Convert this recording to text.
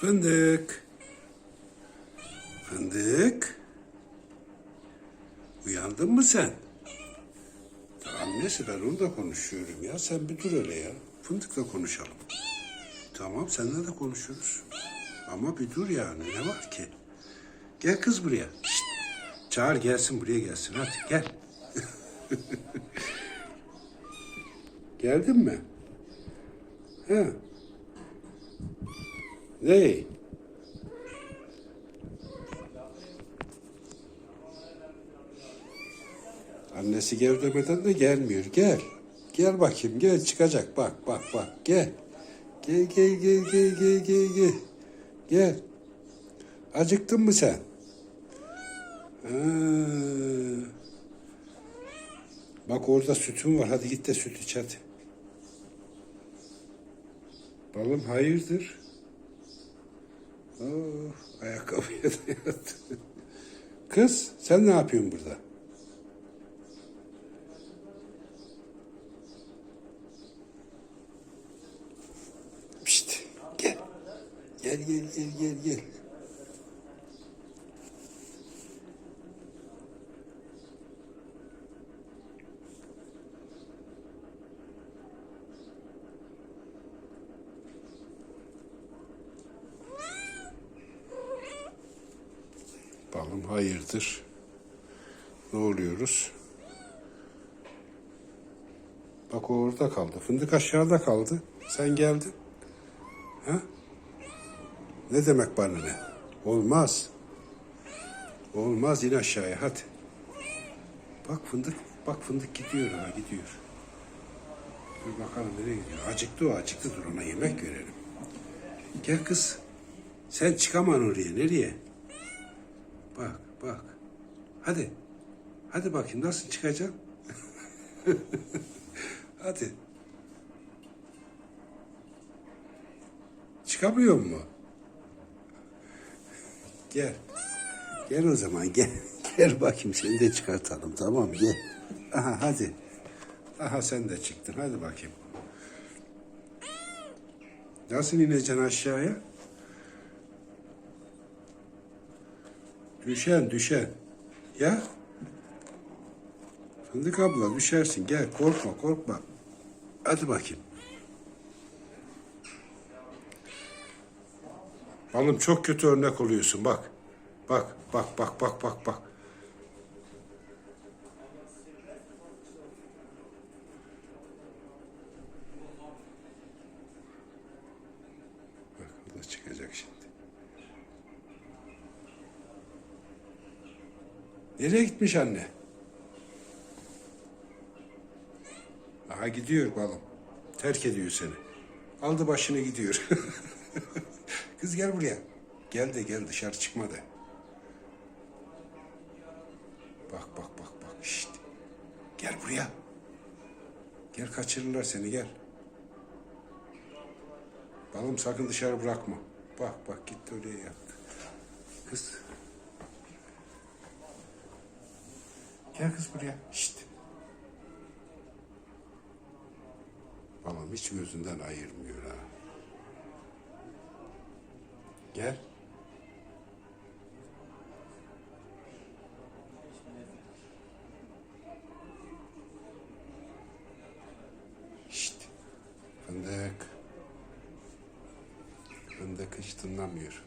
Fındık. Fındık. Uyandın mı sen? Annesi ben onunla konuşuyorum ya. Sen bir dur öyle ya. Fındıkla konuşalım. Tamam seninle de konuşuruz. Ama bir dur yani ne var ki? Gel kız buraya. Şşt. Çağır gelsin buraya gelsin hadi gel. Geldin mi? He. Ney? Annesi gel demeden de gelmiyor. Gel. Gel bakayım gel çıkacak. Bak bak bak gel. Gel gel gel gel gel gel gel. Gel. Acıktın mı sen? Ha. Bak orada sütün var. Hadi git de süt iç hadi. Balım hayırdır? Ayakkabıya dayadı. Kız sen ne yapıyorsun burada? Pişt, gel. Gel gel gel gel gel. Balım hayırdır? Ne oluyoruz? Bak o orada kaldı. Fındık aşağıda kaldı. Sen geldin. Ha? Ne demek bana ne? Olmaz. Olmaz in aşağıya hadi. Bak fındık, bak fındık gidiyor ha gidiyor. Dur bakalım nereye gidiyor. Acıktı o acıktı dur ona yemek verelim. Gel kız. Sen çıkaman oraya nereye? Bak bak. Hadi. Hadi bakayım nasıl çıkacağım? Hadi. Çıkamıyor mu? Gel. Gel o zaman gel. Gel bakayım seni de çıkartalım tamam gel. Aha hadi. Aha sen de çıktın hadi bakayım. Nasıl ineceksin aşağıya? Düşen düşen. Ya. Fındık abla düşersin gel korkma korkma. Hadi bakayım. Balım çok kötü örnek oluyorsun bak. Bak bak bak bak bak bak. Bak o da çıkacak şimdi. Nereye gitmiş anne? Aha gidiyor balım. Terk ediyor seni. Aldı başını gidiyor. Kız gel buraya. Gel de gel dışarı çıkma de. Bak bak bak bak. Şşt. Gel buraya. Gel kaçırırlar seni gel. Balım sakın dışarı bırakma. Bak bak gitti oraya yattı. Kız. Gel kız buraya. Şşt. Balım hiç gözünden ayırmıyor ha. Gel. Şşt. Fındık. Fındık hiç tınlamıyor.